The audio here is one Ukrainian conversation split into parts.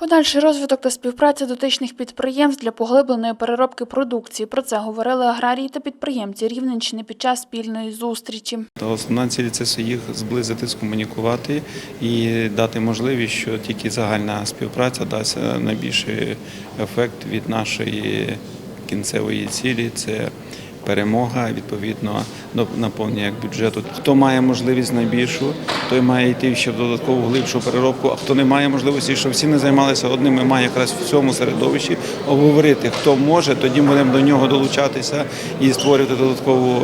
Подальший розвиток та співпраця дотичних підприємств для поглибленої переробки продукції. Про це говорили аграрії та підприємці Рівненщини під час спільної зустрічі. Та основна ціль це їх зблизити, скомунікувати і дати можливість, що тільки загальна співпраця дасть найбільший ефект від нашої кінцевої цілі. Це перемога, відповідно як бюджету. Хто має можливість найбільшу, той має йти ще в додаткову глибшу переробку. А хто не має можливості, щоб всі не займалися одним, маємо якраз в цьому середовищі обговорити, хто може, тоді будемо до нього долучатися і створювати додаткову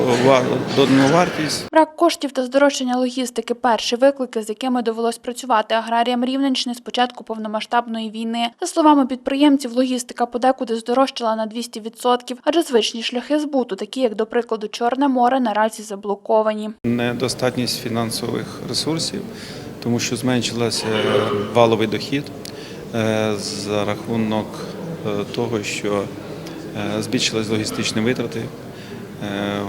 додану вартість. Брак коштів та здорожчання логістики перші виклики, з якими довелось працювати аграріям Рівненщини з початку повномасштабної війни. За словами підприємців, логістика подекуди здорожчала на 200%, адже звичні шляхи збуту, такі як, до прикладу, Чорне море, наразі заблоковані. Недостатність фінансових ресурсів, тому що зменшилася валовий дохід е, за рахунок е, того, що е, збільшились логістичні витрати. Е,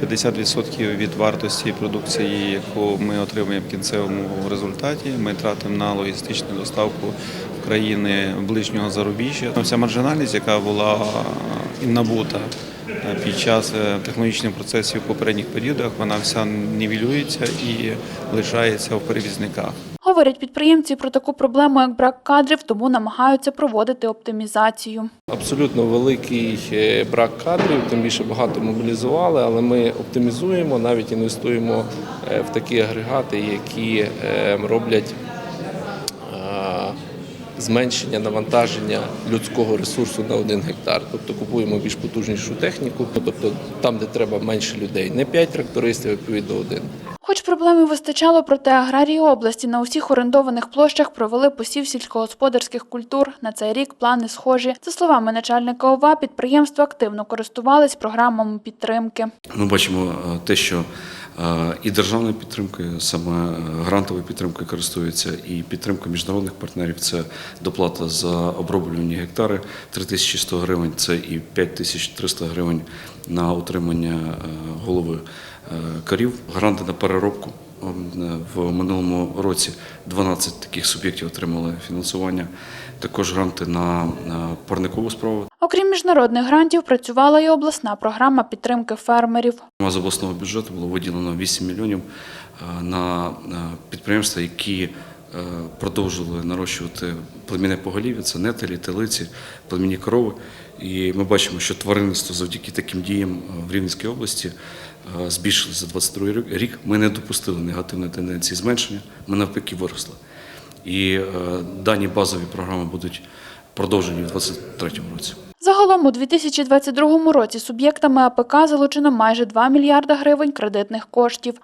В 50% від вартості продукції, яку ми отримуємо в кінцевому результаті, ми тратимо на логістичну доставку країни ближнього зарубіжжя. Вся маржинальність, яка була набута е, під час е, технологічних процесів в попередніх періодах, вона вся нівелюється і лишається в перевізниках. Говорять підприємці про таку проблему, як брак кадрів, тому намагаються проводити оптимізацію. Абсолютно великий е, брак кадрів, тим більше багато мобілізували, але ми оптимізуємо, навіть інвестуємо в такі агрегати, які роблять зменшення навантаження людського ресурсу на один гектар. Тобто купуємо більш потужнішу техніку, тобто там, де треба менше людей, не 5 трактористів, а відповідно один. Хоч проблем вистачало, проте аграрії області на усіх орендованих площах провели посів сільськогосподарських культур. На цей рік плани схожі. За словами начальника ОВА, підприємства активно користувались програмами підтримки. Ми бачимо е, те, що і державною підтримкою, саме е, грантовою підтримкою користуються, і підтримка міжнародних партнерів це доплата за оброблювані гектари 3100 гривень, це і 5300 гривень на утримання е, голови е, корів, гранти на переробку. Ем, В минулому році 12 таких суб'єктів отримали фінансування. Також гранти на парникову справу. Окрім міжнародних грантів, працювала і обласна програма підтримки фермерів. З обласного бюджету було виділено 8 мільйонів е, на е, підприємства, які е, продовжили нарощувати племінне поголів'я, це нетелі, телиці, племінні корови. І ми бачимо, що тваринництво завдяки таким діям е, в Рівненській області е, збільшилося за 22 рік. Ми не допустили негативної тенденції зменшення, ми навпаки виросли. І е, дані базові програми будуть продовжені у 2023 році. Загалом у 2022 році суб'єктами АПК залучено майже 2 мільярда гривень кредитних коштів.